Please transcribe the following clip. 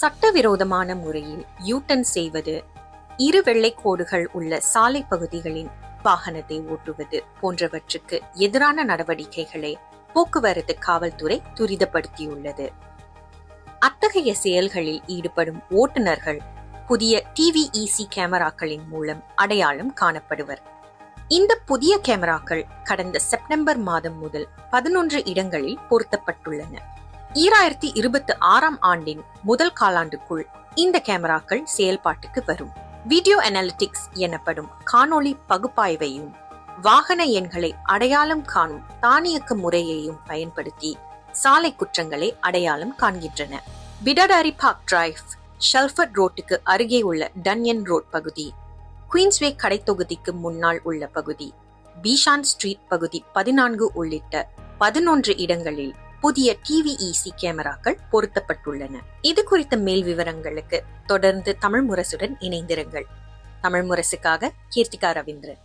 சட்டவிரோதமான முறையில் யூட்டன் செய்வது இரு வெள்ளைக்கோடுகள் உள்ள சாலை பகுதிகளின் வாகனத்தை ஓட்டுவது போன்றவற்றுக்கு எதிரான நடவடிக்கைகளை போக்குவரத்து காவல்துறை துரிதப்படுத்தியுள்ளது. அத்தகைய செயல்களில் ஈடுபடும் ஓட்டுநர்கள் புதிய டிவிஇசி கேமராக்களின் மூலம் அடையாளம் காணப்படுவர். இந்த புதிய கேமராக்கள் கடந்த செப்டம்பர் மாதம் முதல் பதினொன்று இடங்களில் பொருத்தப்பட்டுள்ளன. ஈராயிரத்தி இருபத்தி ஆறாம் ஆண்டின் முதல் காலாண்டுக்குள் இந்த கேமராக்கள் செயல்பாட்டுக்கு வரும். வீடியோ அனாலிட்டிக்ஸ் எனப்படும் காணொளி பகுப்பாய்வையும் வாகன எண்களை அடையாளம் காணும் தானியக்க முறையையும் பயன்படுத்தி சாலை குற்றங்களை அடையாளம் காண்கின்றன. பிடடாரி பார்க் டிரைவ் ஷெல்ஃபர்ட் ரோட்டுக்கு அருகே உள்ள டன்யன் ரோட் பகுதி குயின்ஸ்வே கடைத்தொகுதிக்கு முன்னால் உள்ள பகுதி பீஷான் ஸ்ட்ரீட் பகுதி பதினான்கு உள்ளிட்ட பதினொன்று இடங்களில் புதிய டிவிஇசி கேமராக்கள் பொருத்தப்பட்டுள்ளன. இது குறித்த மேல் விவரங்களுக்கு தொடர்ந்து தமிழ் முரசுடன் இணைந்திருங்கள். தமிழ் முரசுக்காக கீர்த்திகா ரவீந்திரன்.